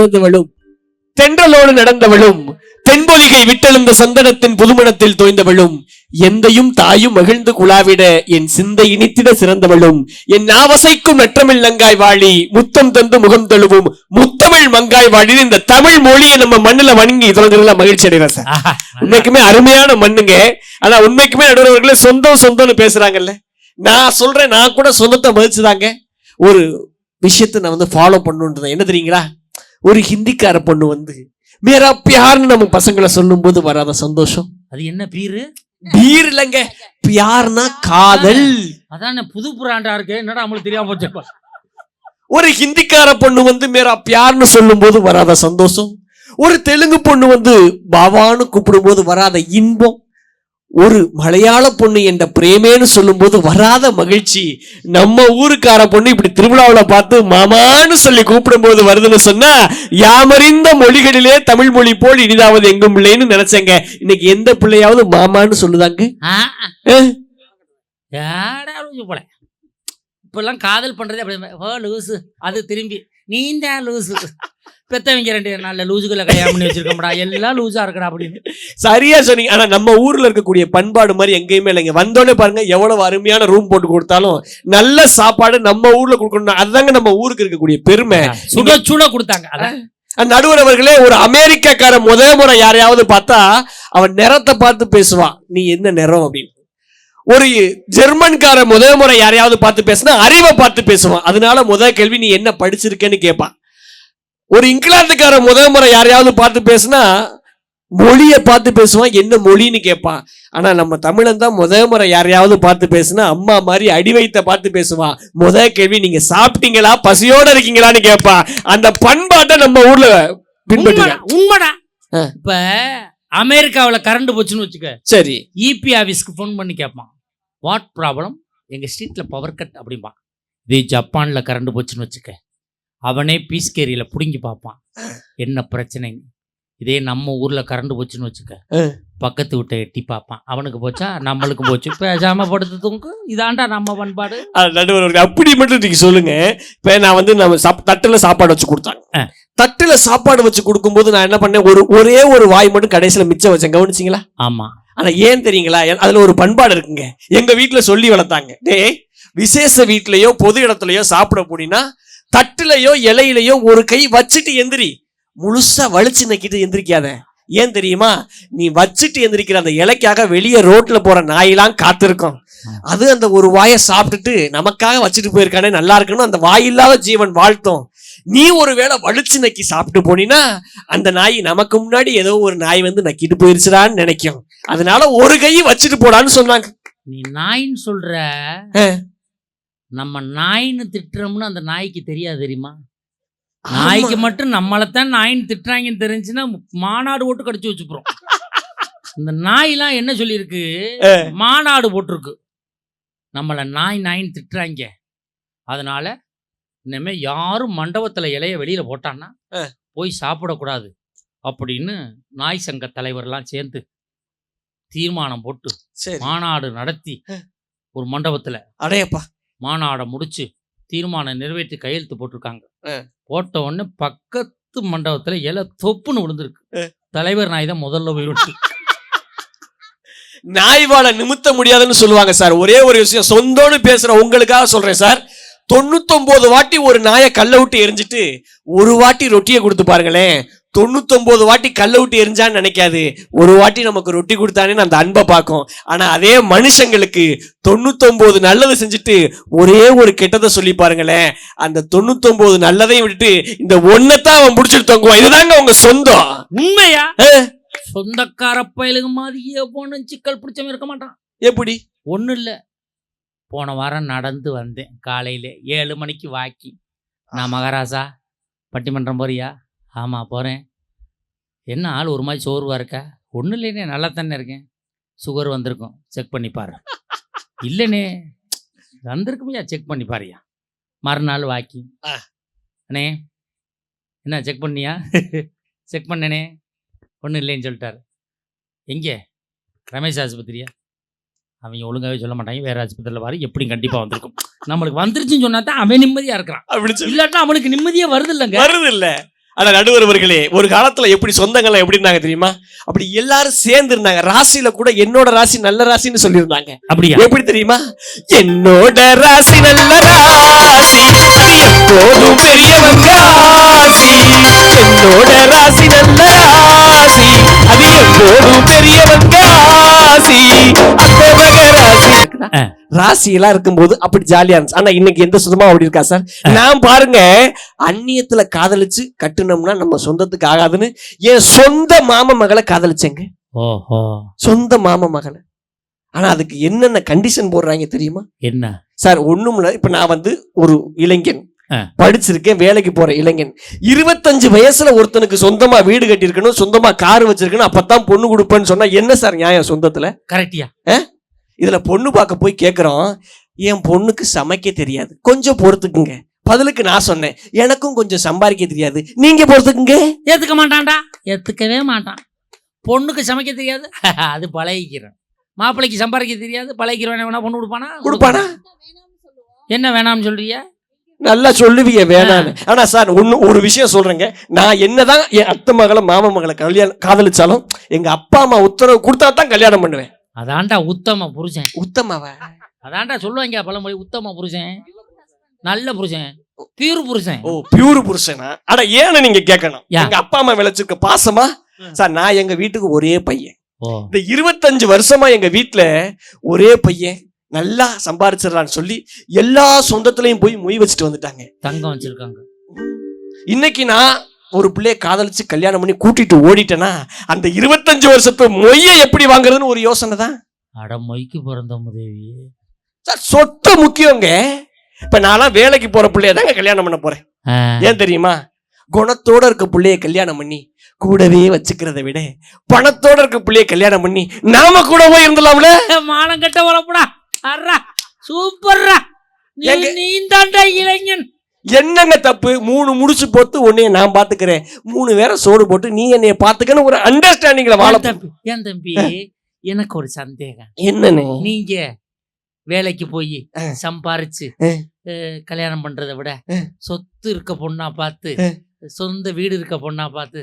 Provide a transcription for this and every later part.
நடந்தவளும் தென்றலோடு நடந்தவளும் தென்பொதிகை விட்டெழுந்த சந்தனத்தின் புதுமணத்தில் தோய்ந்தவளும் எந்தையும் தாயும் மகிழ்ந்து குழாவிட என் சிந்தை இனித்திட சிறந்தவளும் என் நாவசைக்கும் நற்றமிழ் நங்காய் வாழி முத்தம் தந்து முகம் தழுவும் முத்தமிழ் மங்காய் வாழி இந்த தமிழ் மொழியை நம்ம மண்ணுல வணங்கி தொடங்குறதுல மகிழ்ச்சி அடைகிறேன் சார். உண்மைக்குமே அருமையான மண்ணுங்க. ஆனா உண்மைக்குமே நடுவர்களே சொந்தம் சொந்தம்னு பேசுறாங்கல்ல. நான் சொல்றேன் நான் கூட சொந்தத்தை மதிச்சுதாங்க. ஒரு விஷயத்தை நான் வந்து ஃபாலோ பண்ணுன்றேன் என்ன தெரியுங்களா? ஒரு ஹிந்திக்கார பொண்ணு வந்து மேரா பியார்னு நம்ம பசங்களை சொல்லும்போது வராத சந்தோஷம்? அது என்ன பீரு? பீர் இல்லைங்க. பியார்னா காதல். அதானே புது பிராண்டா இருக்கு. என்னடா நம்மளுக்கு தெரியாம போச்சு? ஒரு ஹிந்திக்கார பொண்ணு வந்து மேரா பியார்னு சொல்லும்போது வராத சந்தோஷம். ஒரு தெலுங்கு பொண்ணு வந்து பாவான்னு கூப்பிடும்போது வராத இன்பம். ஒரு மலையாள பொண்ணு என்ற பிரேமேன்னு சொல்லும்போது வராத மகிழ்ச்சி. நம்ம ஊருக்கார பொண்ணு இப்படி திருவிழாவுல பார்த்து மாமான்னு சொல்லி கூப்பிடும்போது வருதுன்னு சொன்னா யாமறிந்த மொழிகளிலே தமிழ் மொழி போல் இனிதாவது எங்கும் இல்லைன்னு நினைச்சேங்க. இன்னைக்கு எந்த பிள்ளையாவது மாமான்னு சொல்லுதாங்க? இப்பெல்லாம் காதல் பண்றதே அப்படி லூசு. அது திரும்பி. நீ தான் லூசு. பெத்தவங்க ரெண்டு நல்ல லூசுகளை கல்யாணம் பண்ணி வச்சிருக்கோம்டா. எல்லாம் லூசா இருக்கடா அப்படின்னு. சரியா சொன்னீங்க. ஆனா நம்ம ஊர்ல இருக்கக்கூடிய பண்பாடு மாதிரி எங்கேயுமே இல்லைங்க. வந்தோடனே பாருங்க எவ்வளவு அருமையான ரூம் போட்டு கொடுத்தாலும் நல்ல சாப்பாடு நம்ம ஊர்ல கொடுக்கணும் அதுதாங்க நம்ம ஊருக்கு இருக்கக்கூடிய பெருமை. சுட சுட கொடுத்தாங்க. அதான். அந்த நடுவர் அவர்களே ஒரு அமெரிக்காக்கார முத முறை யாரையாவது பார்த்தா அவன் நிறத்தை பார்த்து பேசுவான். நீ என்ன நிறம்? அப்படின்னு. ஒரு ஜெர்மன்கார முத முறை யாரையாவது பார்த்து பேசினா அறிவை பார்த்து பேசுவான். அதனால முத கேள்வி நீ என்ன படிச்சிருக்கேன்னு கேட்பான். ஒரு இங்கிலாந்துக்கார முத முறை யாரையாவது பார்த்து பேசினா மொழியை பார்த்து பேசுவான் என்ன மொழின்னு கேட்பான். ஆனா நம்ம தமிழன் தான் முத முறை யாரையாவது பார்த்து பேசுனா அம்மா மாதிரி அடி வைத்த பார்த்து பேசுவான். முத கேள்வி நீங்க சாப்பிட்டீங்களா? பசியோட இருக்கீங்களான்னு கேட்பான். அந்த பண்பாட்டை நம்ம ஊர்ல பின்பற்றுங்க. உண்மைடா. இப்ப அமெரிக்காவுல கரண்ட் போச்சுன்னு வச்சுக்க சரி. இபி ஆஃபீஸ்க்கு ஃபோன் பண்ணி கேட்பான். வாட் ப்ராப்ளம் எங்கள் ஸ்ட்ரீட்டில் பவர் கட் அப்படிம்பான். இதே ஜப்பானில் கரண்ட் போச்சுன்னு வச்சுக்க அவனே பீஸ் கேரியில் பிடுங்கி பார்ப்பான். என்ன பிரச்சனைன்னு இதே நம்ம ஊரில் கரண்ட் போச்சுன்னு வச்சுக்க. பக்கத்து வீட்டை எட்டி பார்ப்பான். அவனுக்கு போச்சா? நம்மளுக்கு போச்சு. பேசாம படுத்து தூங்கு. இதாண்டா நம்ம பண்பாடு. நடுவர் அப்படி மட்டும் நீங்க சொல்லுங்க. இப்ப நான் வந்து நம்ம சாப்- தட்டுல சாப்பாடு வச்சு கொடுத்தாங்க. தட்டுல சாப்பாடு வச்சு கொடுக்கும்போது நான் என்ன பண்ணேன்? ஒரு ஒரே ஒரு வாய் மட்டும் கடைசியில மிச்சம் வச்சேன். கவனிச்சிங்களா? ஆமா. ஆனா ஏன் தெரியுங்களா? எ- அதுல ஒரு பண்பாடு இருக்குங்க. எங்க வீட்டுல சொல்லி வளர்த்தாங்க. டேய் விசேஷ வீட்லயோ பொது இடத்துலயோ சாப்பிட போனீங்கன்னா தட்டுலையோ இலையிலையோ ஒரு கை வச்சுட்டு எந்திரி. முழுசா வலிச்சு நக்கிட்டு எந்திரிக்காத. ஏன் தெரியுமா? நீ வச்சுட்டு எந்திரிக்கிற அந்த இலைக்காக வெளியே ரோட்ல போற நாயெல்லாம் காத்திருக்கும். அது அந்த ஒரு வாயை சாப்பிட்டுட்டு நமக்காக வச்சுட்டு போயிருக்கானே நல்லா இருக்கணும் அந்த வாயில்லாத ஜீவன் வாழ்த்தும். நீ ஒருவேளை வலிச்சு நக்கி சாப்பிட்டு போனீன்னா அந்த நாய் நமக்கு முன்னாடி ஏதோ ஒரு நாய் வந்து நக்கிட்டு போயிருச்சுடான்னு நினைக்கும். அதனால ஒரு கை வச்சுட்டு போடான்னு சொன்னாங்க. நீ நாயின்னு சொல்ற. நம்ம நாயின்னு திட்டுறோம்னு அந்த நாய்க்கு தெரியாது தெரியுமா? நாய்க்கு மட்டும் நம்மளைத்தான் நாயின்னு திட்டுறாங்கன்னு தெரிஞ்சுன்னா மாநாடு போட்டு கடிச்சு வச்சுப்புறோம் இந்த நாயெல்லாம் என்ன சொல்லியிருக்கு. மாநாடு போட்டிருக்கு. நம்மளை நாய் நாயின்னு திட்டுறாங்க. அதனால இனிமே யாரும் மண்டபத்துல இலைய வெளியில போட்டான்னா. போய் சாப்பிடக்கூடாது. அப்படின்னு நாய் சங்க தலைவர்லாம் சேர்ந்து தீர்மானம் போட்டு மாநாடு நடத்தி ஒரு மண்டபத்துல அடையப்பா. மாநாடை முடிச்சு தீர்மானம் நிறைவேற்றி கையெழுத்து போட்டிருக்காங்க. போட்ட உடனே பக்கத்து மண்டபத்துல இலை தொப்புன்னு விழுந்திருக்கு. தலைவர் நாய் தான் முதல்ல போய் விட்டு நாய் வாழ நிமித்த முடியாதுன்னு சொல்லுவாங்க சார். ஒரே ஒரு விஷயம் சொந்தம்னு பேசுற உங்களுக்காக சொல்றேன் சார். தொண்ணூத்தொன்பது வாட்டி ஒரு நாயை கல்ல விட்டு எரிஞ்சிட்டு ஒரு வாட்டி ரொட்டியை கொடுத்து பாருங்களேன். தொண்ணூத்தொன்பது வாட்டி கல்ல விட்டு எரிஞ்சான்னு நினைக்காது. ஒரு வாட்டி நமக்கு ரொட்டி கொடுத்தானேன்னு அந்த அன்பை பார்க்கும். ஆனா அதே மனுஷங்களுக்கு தொண்ணூத்தொன்பது நல்லது செஞ்சுட்டு ஒரே ஒரு கெட்டதை சொல்லி பாருங்களேன். அந்த தொண்ணூத்தொன்பது நல்லதையும் விட்டுட்டு இந்த ஒன்னத்தான் அவன் பிடிச்சிட்டு தொங்குவான். இதுதாங்க உங்க சொந்தம். உண்மையா. சொந்தக்கார பயலுக்கு மாதிரியே போன சிக்கல் பிடிச்சவன் இருக்க மாட்டான். எப்படி? ஒன்றும் இல்லை. போன வாரம் நடந்து வந்தேன் காலையில். ஏழு மணிக்கு வாக்கி நான் மகாராஜா பட்டிமன்றம் போறியா? ஆமாம் போகிறேன் என்ன ஆள் ஒரு மாதிரி சோர்வாக இருக்கா? ஒன்றும் இல்லைண்ணே நல்லா தானே இருக்கேன். சுகர் வந்திருக்கும். செக் பண்ணி பாரு. இல்லைண்ணே வந்திருக்குமையா? செக் பண்ணி பாருயா. மறுநாள் வாக்கி. அண்ணே என்ன செக் பண்ணியா? செக் பண்ணனே. ஒன்றும் இல்லைன்னு சொல்லிட்டாரு. எங்கே? ரமேஷ் ஆஸ்பத்திரியா? அவங்க ஒழுங்காவே சொல்ல மாட்டாங்க. வேற ஆஸ்பத்திரியில் பாரு எப்படி கண்டிப்பாக வந்திருக்கும். நம்மளுக்கு வந்துருச்சுன்னு சொன்னா தான் அவன் நிம்மதியாக இருக்கிறான். அப்படி சொல்லி. இல்லாட்டா அவனுக்கு நிம்மதியே வருது இல்லைங்க வருது இல்ல ஆனா நடுவர்களே ஒரு காலத்துல எப்படி சொந்தங்கள்லாம் எப்படி இருந்தாங்க தெரியுமா? அப்படி எல்லாரும் சேர்ந்து இருந்தாங்க. ராசியில கூட என்னோட ராசி நல்ல ராசின்னு சொல்லியிருந்தாங்க. அப்படியா? எப்படி தெரியுமா? என்னோட ராசி நல்ல ராசி. எப்போதும் பெரியவங்க ராசி. என்னோட ராசி நல்ல ராசி. அது எப்போதும் பெரியவங்க ராசி. ராசி ஆ. ராசி எல்லாம் இருக்கும்போது அப்படி ஜாலியா இருந்துச்சு. ஆனா இன்னைக்கு எந்த சுத்தமா அப்படி இருக்கா சார்? நான் பாருங்க அந்நியத்துல காதலிச்சு கட்டுனோம்னா நம்ம சொந்தத்துக்கு ஆகாதுன்னு என் சொந்த மாம மகளை காதலிச்சேங்க. சொந்த மாம மகளை. ஆனா அதுக்கு என்னென்ன கண்டிஷன் போடுறாங்க தெரியுமா? என்ன? சார் ஒண்ணும் இல்ல. இப்ப நான் வந்து ஒரு இளைஞன். படிச்சிருக்கேன் வேலைக்கு போற இளைஞன். இருபத்தஞ்சு வயசுல ஒருத்தனுக்கு சொந்தமா வீடு கட்டியிருக்கணும் சொந்தமா கார் வச்சிருக்கணும் அப்பதான் பொண்ணு கொடுப்பேன்னு சொன்னா என்ன சார் நியாயம் சொந்தத்துல? கரெக்டியா? இதுல பொண்ணு பார்க்க போய் கேக்குறோம். என் பொண்ணுக்கு சமைக்க தெரியாது. கொஞ்சம் பொறுத்துக்குங்க. பதிலுக்கு நான் சொன்னேன். எனக்கும் கொஞ்சம் சம்பாதிக்க தெரியாது. நீங்க பொறுத்துக்குங்க. ஏத்துக்க மாட்டான்டா. ஏத்துக்கவே மாட்டான். பொண்ணுக்கு சமைக்க தெரியாது. அது பழகிக்கிறேன். மாப்பிள்ளைக்கு சம்பாதிக்க தெரியாது. பழகிக்கிறவன் வேணா பொண்ணு கொடுப்பானா? கொடுப்பானா? என்ன வேணாம்னு சொல்றியா நல்லா சொல்லுவீங்க வேணான்னு ஆனா சார் ஒண்ணு ஒரு விஷயம் சொல்றேங்க. நான் என்னதான் என் அத்தை மகளை மாமா மகளை கல்யாணம் காதலிச்சாலும் எங்க அப்பா அம்மா உத்தரவு கொடுத்தா தான் கல்யாணம் பண்ணுவேன். அதான்டா உத்தம புருஷன். உத்தமாவ? அதான்டா சொல்லுவாங்க பழமொழி உத்தம புருஷன். நல்ல புருஷன். பியூர் புருஷன். ஓ பியூர் புருஷனா? ஆனா ஏன்னு நீங்க கேட்கணும். எங்க அப்பா அம்மா விளைச்சிருக்க பாசமா? சார் நான் எங்க வீட்டுக்கு ஒரே பையன். இந்த இருபத்தஞ்சு வருஷமா எங்க வீட்ல ஒரே பையன். நல்லா சம்பாரிச்சிடலான்னு சொல்லி எல்லா சொந்தத்திலையும் போய் மொய் வச்சுட்டு வந்துட்டாங்க. தங்கம் வச்சிருக்காங்க. இன்னைக்கு நான் ஒரு பிள்ளைய காதலிச்சு கல்யாணம் பண்ணி கூட்டிட்டு ஓடிட்டேன்னா அந்த இருபத்தஞ்சு வருஷத்து மொய்யை எப்படி வாங்குறதுன்னு ஒரு யோசனை தான். அட மொய்க்கு பிறந்த முதேவி சார் சொத்து முக்கியங்க. இப்ப நான்லாம் வேலைக்கு போற பிள்ளைய தாங்க கல்யாணம் பண்ண போறேன். ஏன் தெரியுமா? குணத்தோட இருக்க பிள்ளைய கல்யாணம் பண்ணி கூடவே வச்சுக்கிறத விட பணத்தோட இருக்க பிள்ளைய கல்யாணம் பண்ணி நாம கூட போய் இருந்தலாம்ல மானம் கட்ட வரப்படா சூப்பர்ரா. நீ தாண்டா இளைஞன். என்னங்க தப்பு மூணு முடிச்சு போட்டு உன்னைய நான் பாத்துக்கிறேன் மூணு பேரை சோறு போட்டு நீ என்னைய பாத்துக்கன்னு ஒரு அண்டர்ஸ்டாண்டிங்ல வாழ தம்பி ஏன் தம்பி எனக்கு ஒரு சந்தேகம் என்னன்னு நீங்க வேலைக்கு போய். சம்பாரிச்சு கல்யாணம் பண்றதை விட. சொத்து இருக்க பொண்ணா பார்த்து. சொந்த வீடு இருக்க பொண்ணா பார்த்து.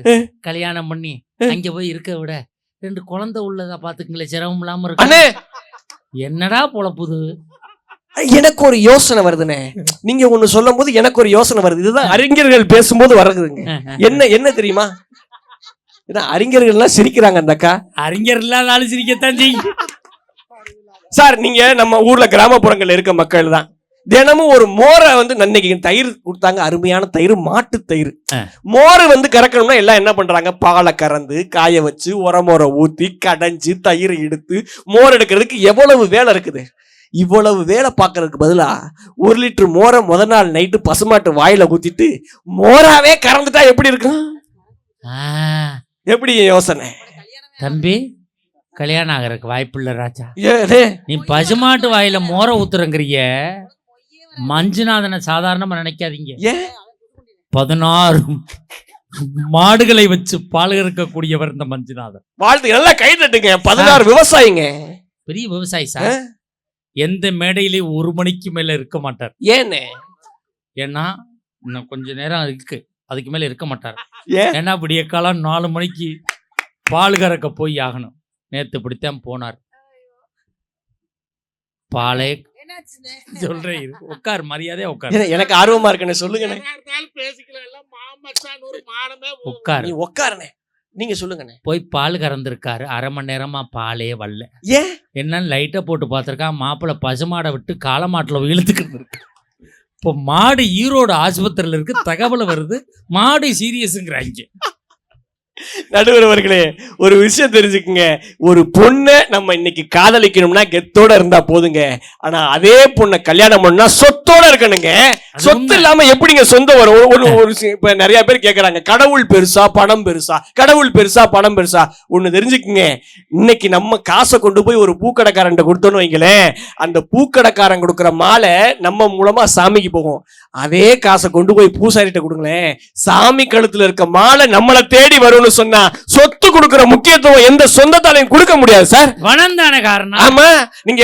கல்யாணம் பண்ணி. அங்க போய் இருக்க விட ரெண்டு குழந்தை உள்ளதா பாத்துக்கங்களே சிரமம் இல்லாம இருக்கு என்னடா பொழப்புது எனக்கு ஒரு யோசனை வருதுண்ணே நீங்க ஒண்ணு சொல்லும் போது எனக்கு ஒரு யோசனை வருது. இதுதான் அறிஞர்கள் பேசும்போது வருதுங்க என்ன என்ன தெரியுமா? ஏன்னா அறிஞர்கள்லாம் சிரிக்கிறாங்க அந்த அக்கா. அறிஞர் இல்லாத ஆளு சிரிக்கத்தான் செய்யும். சார் நீங்க நம்ம ஊர்ல கிராமப்புறங்கள்ல இருக்க மக்கள் தான். தினமும் ஒரு மோரை வந்து நன்னைக்கு தயிர் கொடுத்தாங்க. அருமையான தயிர் மாட்டு தயிர். மோரை வந்து கறக்கணும்னா எல்லாம் என்ன பண்றாங்க? பாலை கறந்து காய வச்சு உரமோரை ஊத்தி கடைஞ்சு தயிர் எடுத்து மோர் எடுக்கிறதுக்கு எவ்வளவு வேலை இருக்குது? இவ்வளவு வேலை பார்க்கறதுக்கு பதிலா ஒரு லிட்டர் மோரை முத நாள் நைட்டு பசுமாட்டு வாயில ஊத்திட்டு மோராவே கறந்துட்டா எப்படி இருக்கும்? எப்படி யோசனை? தம்பி கல்யாணம் ஆகறதுக்கு வாய்ப்பு இல்ல ராஜா நீ பசுமாட்டு வாயில மோர ஊத்துறங்கிறிய. மஞ்சுநாதனை சாதாரணமா நினைக்காதீங்க. பதினாறு மாடுகளை வச்சு பால் கறக்கக்கூடியவர் இந்த மஞ்சுநாதன். வாழ்த்து நல்லா கை தட்டுங்க. பதினாறு விவசாயிங்க. பெரிய விவசாயி சார். எந்த மேடையிலையும் ஒரு மணிக்கு மேல இருக்க மாட்டார். ஏன்னு ஏன்னா இன்னும் கொஞ்ச நேரம் இருக்கு. அதுக்கு மேல இருக்க மாட்டார். ஏன்? ஏன்னா விடிய காலம் நாலு மணிக்கு பால் கறக்க போய் ஆகணும். நேத்து இப்படித்தான் போனார். பாலே சொல்றேன் இரு. உட்கார் மரியாதையா உட்கார். எனக்கு ஆர்வமா இருக்குன்னு சொல்லுங்கண்ணே உட்கார். நீ உட்காருண்ணே நீங்க சொல்லுங்கண்ணே. போய் பால் கறந்துருக்காரு. அரை மணி நேரமா பாலே வரல. ஏன்? என்னன்னு லைட்டை போட்டு பார்த்துருக்கான். மாப்பிள்ளை பசுமாடை விட்டு காளமாட்டில் இழுத்துக்கிட்டு இருக்கு. இப்போ மாடு ஈரோடு ஆஸ்பத்திரியில் இருக்கு. தகவல் வருது. மாடு சீரியஸுங்கிறாங்க நடுவர் அவர்களே ஒரு விஷயம் தெரிஞ்சுக்குங்க. ஒரு பொண்ணை நம்ம இன்னைக்கு காதலிக்கணும்னா கெத்தோட இருந்தா போதுங்க. ஆனா அதே பொண்ணை கல்யாணம் பண்ணா சொத்தோட இருக்கணுங்க. சொத்து. இல்லாம எப்படிங்க சொந்தம் வரும்? ஒரு- இப்ப நிறைய பேர் கேக்குறாங்க கடவுள் பெருசா பணம் பெருசா? கடவுள் பெருசா பணம் பெருசா? ஒண்ணு தெரிஞ்சுக்குங்க. இன்னைக்கு நம்ம காசை கொண்டு போய் ஒரு பூக்கடைக்காரன் கொடுத்தோன்னு வைங்களேன் அந்த பூக்கடைக்காரன் கொடுக்குற மாலை நம்ம மூலமா சாமிக்கு போகும். அதே காசை கொண்டு போய் பூசாரிட்ட கொடுங்களேன் சாமி கழுத்துல இருக்க மாலை நம்மளை தேடி வரும்னு சொன்னா சொத்து கொடுக்கிற முக்கியத்துவம் எந்த சொந்தத்தாலையும் கொடுக்க முடியாது சார். பணம் தானே காரணம். ஆமா நீங்க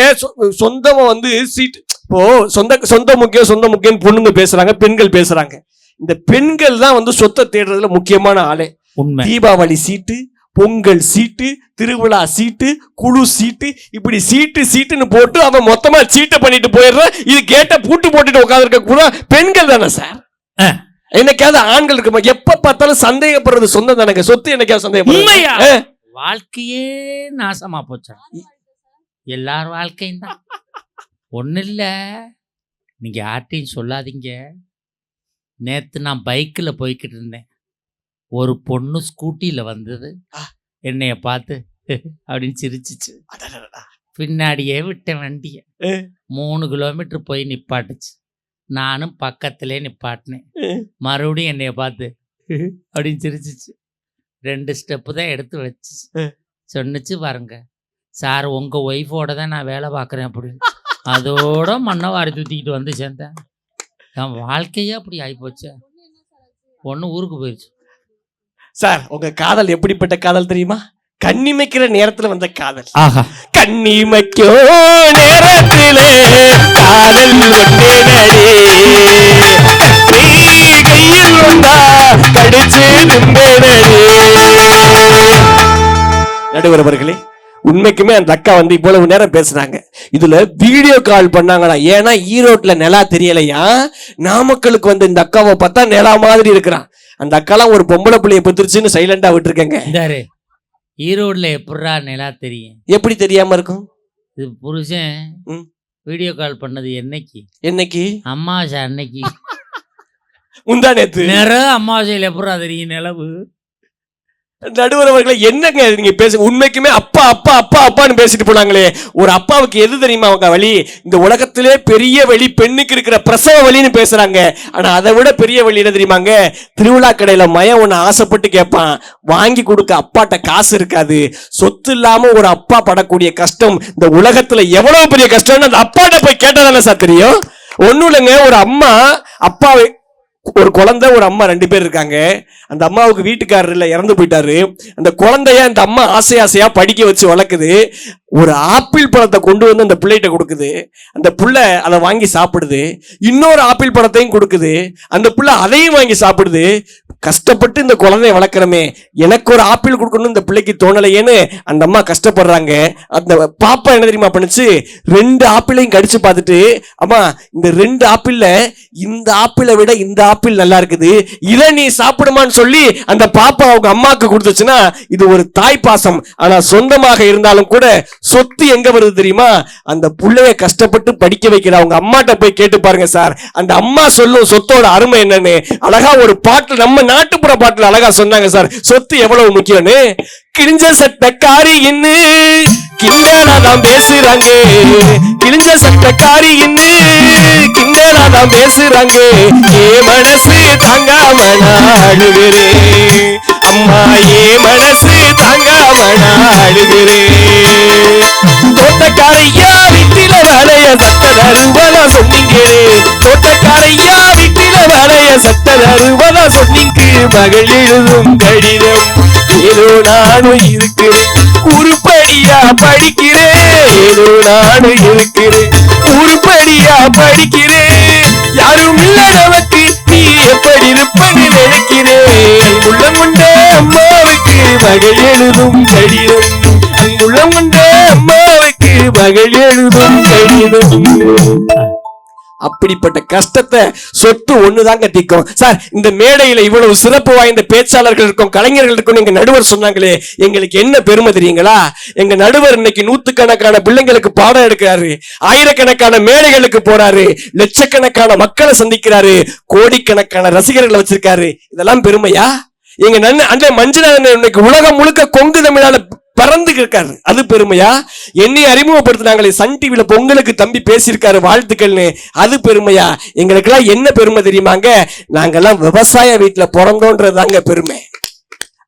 சொந்தமா வந்து சீட் இப்போ சொந்த சொந்த முக்கியம் சொந்த முக்கியம் பொண்ணுங்க பேசுறாங்க பெண்கள் பேசுறாங்க. இந்த பெண்கள் தான் வந்து சொத்தை தேடுறதுல முக்கியமான ஆளே. உண்மை. தீபாவளி சீட்டு பொங்கல் சீட்டு திருவிழா சீட்டு குழு சீட்டு இப்படி சீட்டு சீட்டுன்னு போட்டு அவன் மொத்தமா சீட்டை பண்ணிட்டு போயிடுறான். இது கேட்ட பூட்டு போட்டுட்டு உட்காந்துருக்க கூட பெண்கள் தானே சார். என்னைக்காவது ஆண்கள் இருக்குமா எப்ப பார்த்தாலும் சந்தேகப்படுறது சொந்தம் தானங்க சொத்து என்னைக்காவது சந்தேகப்படுறது. வாழ்க்கையே நாசமா போச்சா? எல்லார் வாழ்க்கையும் தான். ஒன்றும் இல்லை. நீங்கள் யார்ட்டையும் சொல்லாதீங்க. நேற்று நான் பைக்கில் போய்கிட்டு இருந்தேன். ஒரு பொண்ணு ஸ்கூட்டியில் வந்தது. என்னைய பார்த்து அப்படின்னு சிரிச்சிச்சு. பின்னாடியே விட்டேன் வண்டியை. மூணு கிலோமீட்டர் போய் நிப்பாட்டுச்சு. நானும் பக்கத்திலே நிப்பாட்டினேன். மறுபடியும் என்னைய பார்த்து அப்படின்னு சிரிச்சிச்சு. ரெண்டு ஸ்டெப்பு தான் எடுத்து வச்சு ஏ. சொன்னிச்சு பாருங்க. சார் உங்கள் ஒய்ஃபோட தான் நான் வேலை பார்க்குறேன் அப்படின்னு. அதோட மண்ணை வாரி தூத்திக்கிட்டு வந்து சேர்ந்தேன். என் வாழ்க்கையே அப்படி ஆகிப்போச்சு பொண்ணு ஊருக்கு போயிடுச்சு சார் உங்க காதல் எப்படிப்பட்ட காதல் தெரியுமா? கண்ணிமைக்கிற நேரத்துல வந்த காதல். ஆஹா. கண்ணிமைக்கோ நேரத்திலே காதல் நீ கையில் வந்தா கடிச்சு நின்றேனே நடுவர் அவர்களே உண்மைக்குமே அந்த அக்கா வந்து இவ்வளவு நேரம் பேசுறாங்க. இதுல வீடியோ கால் பண்ணாங்களா? ஏன்னா ஈரோட்ல நிலா தெரியலையா? நாமக்கலுக்கு வந்து இந்த அக்காவை பார்த்தா நிலா மாதிரி இருக்கிறான். அந்த அக்காலாம் ஒரு பொம்பளை பிள்ளைய பெத்துருச்சுன்னு சைலண்டா விட்டுருக்கேங்க. ஈரோடில் எப்பட்றா நிலா தெரியும்? எப்படி தெரியாம இருக்கும்? இது புருஷன். வீடியோ கால் பண்ணது என்னைக்கு? என்னைக்கு? அமாவாசை அன்னைக்கு. முந்தா நேத்து. நிற அமாவாசையில் எப்பட்றா தெரியும் நிலவு? நடுவர் அவர்களை என்னங்க நீங்க பேச உண்மைக்குமே அப்பா அப்பா அப்பா அப்பான்னு பேசிட்டு போனாங்களே. ஒரு அப்பாவுக்கு எது தெரியுமா அவங்க வழி இந்த உலகத்திலே பெரிய வழி பெண்ணுக்கு இருக்கிற பிரசவ வழின்னு பேசுறாங்க. ஆனா அதை விட பெரிய வழி என்ன தெரியுமாங்க? திருவிழா கடையில மயம் ஒன்று ஆசைப்பட்டு கேட்பான் வாங்கி கொடுக்க அப்பாட்ட காசு இருக்காது. சொத்து இல்லாம ஒரு அப்பா படக்கூடிய கஷ்டம் இந்த உலகத்துல எவ்வளவு பெரிய கஷ்டம்னு அந்த அப்பாட்ட போய் கேட்டதானே சார் தெரியும்? ஒண்ணும் இல்லைங்க ஒரு அம்மா அப்பாவை ஒரு குழந்தை ஒரு அம்மா ரெண்டு பேர் இருக்காங்க. அந்த அம்மாவுக்கு வீட்டுக்காரர் இல்லை இறந்து போயிட்டாரு. அந்த குழந்தைய அந்த அம்மா ஆசை ஆசையா படிக்க வச்சு வளர்க்குது. ஒரு ஆப்பிள் பழத்தை கொண்டு வந்து அந்த பிள்ளைகிட்ட கொடுக்குது. அந்த புள்ள அதை வாங்கி சாப்பிடுது. இன்னொரு ஆப்பிள் பழத்தையும் கொடுக்குது. அந்த புள்ள அதையும் வாங்கி சாப்பிடுது. கஷ்டப்பட்டு இந்த குழந்தைய வளர்க்குறமே. எனக்கு ஒரு ஆப்பிள் கொடுக்கணும் இந்த பிள்ளைக்கு தோணலையேன்னு அந்த அம்மா கஷ்டப்படுறாங்க. அந்த பாப்பா என்ன தெரியுமா பண்ணுச்சு? ரெண்டு ஆப்பிளையும் கடிச்சு பார்த்துட்டு அம்மா இந்த ரெண்டு ஆப்பிள்ல இந்த ஆப்பிளை விட இந்த ஆப்பிள் நல்லா இருக்குது. இதை நீ சாப்பிடுமான்னு சொல்லி அந்த பாப்பா அவங்க அம்மாவுக்கு கொடுத்துச்சுன்னா இது ஒரு தாய் பாசம். ஆனா சொந்தமாக இருந்தாலும் கூட சொத்து எங்க வருது தெரியுமா? அந்த பிள்ளைய கஷ்டப்பட்டு படிக்க வைக்கிற அவங்க அம்மாட்ட போய் கேட்டு பாருங்க சார். அந்த அம்மா சொல்லும் சொத்தோட அருமை என்னன்னு அழகா ஒரு பாட்டுல நம்ம நாட்டுப்புற பாட்டுல அழகா சொன்னாங்க சார். சொத்து எவ்வளவு முக்கியம்னு? கிழிஞ்ச சட்டக்காரி இன்னு கிண்டலா தான் பேசுறாங்க. கிழிஞ்ச சட்டக்காரி இன்னு கிண்டலா தான் பேசுறாங்க. ஏ மனசு தாங்காம அழுகிறேன் அம்மா ஏ மனசு தாங்காம அழுகிறேன் தோட்டக்காரையா வீட்டில வேலைய சட்ட தருவதா சொன்னீங்களே. தோட்டக்காரையா வீட்டில வேலைய சட்ட தருவதா சொன்னீங்க. மகள் எழுதும் கடிதம் ஏதோ நானும் இருக்கிறேன் உருப்படியா படிக்கிறேன். ஏதோ நானும் இருக்கிறேன் உருப்படியா படிக்கிறேன். யாரும் இல்ல நீ எப்படி இருப்பன்னு நினைக்கிறேன். உள்ளம் கொண்ட அம்மாவுக்கு மகள் எழுதும் கடிதம். அங்குள்ளம் கொண்ட அம்மாவுக்கு மகள் எழுதும் கடிதம். அப்படிப்பட்ட கஷ்டத்தை சொத்து ஒண்ணுதாங்க தீக்கும். சார் இந்த மேடையில இவ்வளவு சிறப்பு வாய்ந்த பேச்சாளர்கள் இருக்கும் கலைஞர்கள் இருக்கும் எங்க நடுவர் சொன்னாங்களே எங்களுக்கு என்ன பெருமை தெரியுங்களா? எங்க நடுவர் இன்னைக்கு நூத்துக்கணக்கான பிள்ளைங்களுக்கு பாடம் எடுக்கிறாரு ஆயிரக்கணக்கான மேடைகளுக்கு போறாரு லட்சக்கணக்கான மக்களை சந்திக்கிறாரு கோடிக்கணக்கான ரசிகர்களை வச்சிருக்காரு. இதெல்லாம் பெருமையா? எங்க நன்ன அண்ணன் மஞ்சள் இன்னைக்கு உலகம் முழுக்க கொங்கு தமிழால பறந்து இருக்காரு அது பெருமையா? என்னை அறிமுகப்படுத்தினாங்களே சன் டிவியில பொங்கலுக்கு தம்பி பேசியிருக்காரு வாழ்த்துக்கள்னு. அது பெருமையா? எங்களுக்கெல்லாம் என்ன பெருமை தெரியுமாங்க? நாங்கெல்லாம் விவசாய வீட்டுல பிறந்தோன்றதாங்க பெருமை.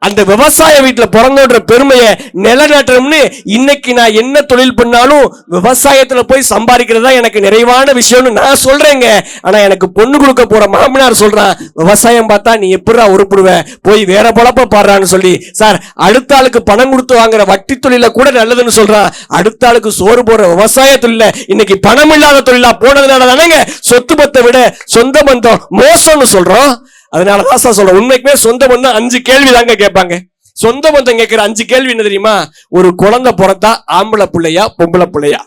அந்த விவசாய வீட்டில் பிறந்தோன்ற பெருமையை நிலநாட்டணும்னு இன்னைக்கு நான் என்ன தொழில் பண்ணாலும் விவசாயத்தில் போய் சம்பாதிக்கிறதா எனக்கு நிறைவான விஷயம்னு நான் சொல்றேங்க. ஆனால் எனக்கு பொண்ணு கொடுக்க போற மாமனார் சொல்றான் விவசாயம் பார்த்தா நீ எப்படா உருப்பிடுவ? போய் வேற பொழப்ப பாடுறான்னு சொல்லி. சார் அடுத்த ஆளுக்கு பணம் கொடுத்து வாங்குற வட்டி தொழில கூட நல்லதுன்னு சொல்றான் அடுத்த ஆளுக்கு சோறு போடுற விவசாய தொழில இன்னைக்கு பணம் இல்லாத தொழிலா போனதுனால தானேங்க சொத்து பத்தை விட சொந்த பந்தம் மோசம்னு சொல்றோம். அதனாலதான் சார் சொல்றேன். உண்மைக்குமே சொந்த பந்தம் அஞ்சு கேள்வி தாங்க கேட்பாங்க. சொந்த பந்தம் கேட்கிற அஞ்சு கேள்வி என்ன தெரியுமா? ஒரு குழந்தை பிறந்தா ஆம்பளை பிள்ளையா பொம்பளை பிள்ளையா?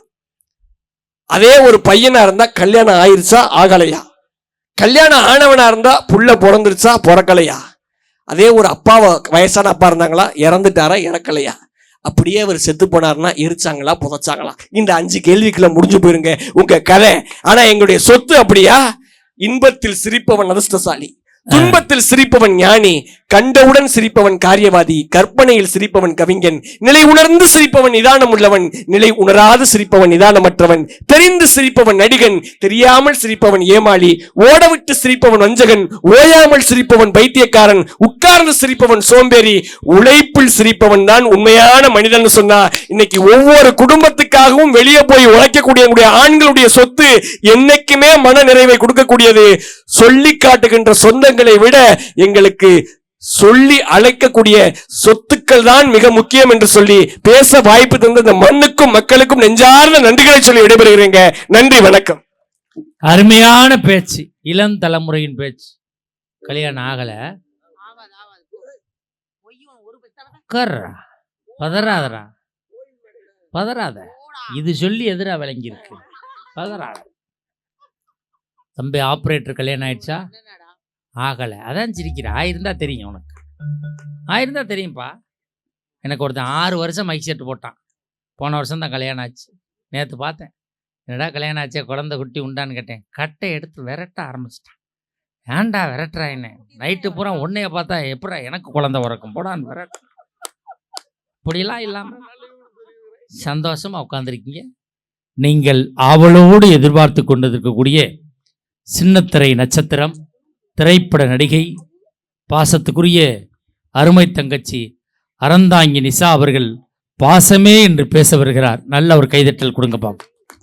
அதே ஒரு பையனா இருந்தா கல்யாணம் ஆயிருச்சா ஆகலையா? கல்யாணம் ஆனவனா இருந்தா புள்ள பிறந்துருச்சா பிறக்கலையா? அதே ஒரு அப்பாவை வயசான அப்பா இருந்தாங்களா இறந்துட்டாரா இறக்கலையா? அப்படியே அவர் செத்து போனாருன்னா எரிச்சாங்களா புதைச்சாங்களா? இந்த அஞ்சு கேள்விக்குள்ள முடிஞ்சு போயிருங்க. உங்க கதை. ஆனா எங்களுடைய சொத்து அப்படியா? இன்பத்தில் சிரிப்பவன் அதிர்ஷ்டசாலி. துன்பத்தில் சிரிப்பவன் ஞானி கண்டவுடன் சிரிப்பவன் காரியவாதி கற்பனையில் சிரிப்பவன் கவிஞன் நிலை உணர்ந்து சிரிப்பவன் நிதானம் உள்ளவன் நிலை உணராது சிரிப்பவன் நிதானமற்றவன் தெரிந்து சிரிப்பவன் நடிகன் தெரியாமல் சிரிப்பவன் ஏமாளி ஓடவிட்டு சிரிப்பவன் வஞ்சகன் ஓயாமல் சிரிப்பவன் பைத்தியக்காரன் உட்கார்ந்து சிரிப்பவன் சோம்பேறி உழைப்பில் சிரிப்பவன் தான் உண்மையான மனிதன் சொன்னா இன்னைக்கு ஒவ்வொரு குடும்பத்துக்காகவும் வெளியே போய் உழைக்கக்கூடிய ஆண்களுடைய சொத்து என்னைக்குமே மன நிறைவை கொடுக்கக்கூடியது. சொல்லி காட்டுகின்ற சொந்தங்களை விட எங்களுக்கு சொல்லி அழைக்கக்கூடிய சொத்துக்கள் தான் மிக முக்கியம் என்று சொல்லி பேச வாய்ப்பு தந்த இந்த மண்ணுக்கும் மக்களுக்கும் நெஞ்சார்ந்த நன்றிகளை சொல்லி விடைபெறுகிறேங்க. நன்றி வணக்கம். அருமையான பேச்சு இளம் தலைமுறையின் பேச்சு. கல்யாணம் ஆகல. பதறாதரா பதறாத. இது சொல்லி எதிரா விளங்கியிருக்கு. பதறாத. தம்பி ஆப்ரேட்டர் கல்யாணம் ஆயிடுச்சா? ஆகலை. அதான் சிரிக்கிற. ஆயிருந்தா தெரியும் உனக்கு. ஆயிருந்தா தெரியும்ப்பா எனக்கு ஒருத்தன் ஆறு வருஷம் மைக் செட் போட்டான். போன வருஷம் தான் கல்யாணம் ஆச்சு. நேற்று பார்த்தேன். என்னடா கல்யாணம் ஆச்சே? குழந்தை குட்டி உண்டான்னு கேட்டேன். கட்டை எடுத்து விரட்ட ஆரம்பிச்சிட்டான். ஏன்டா விரட்டுறா என்ன? நைட்டு பூரா உன்னைய பார்த்தா எப்படா எனக்கு குழந்தை உறக்கும் போடான்னு விரட்டு இப்படிலாம் இல்லாமல் சந்தோஷமாக உட்காந்துருக்கீங்க நீங்கள் அவளோடு எதிர்பார்த்து கொண்டிருக்கக்கூடிய சின்னத்திரை நட்சத்திரம். திரைப்பட நடிகை பாசத்துக்குரிய அருமை தங்கச்சி அறந்தாங்கி நிசா அவர்கள் பாசமே என்று பேச வருகிறார். நல்ல ஒரு கைதட்டல் கொடுங்க பாப்போம்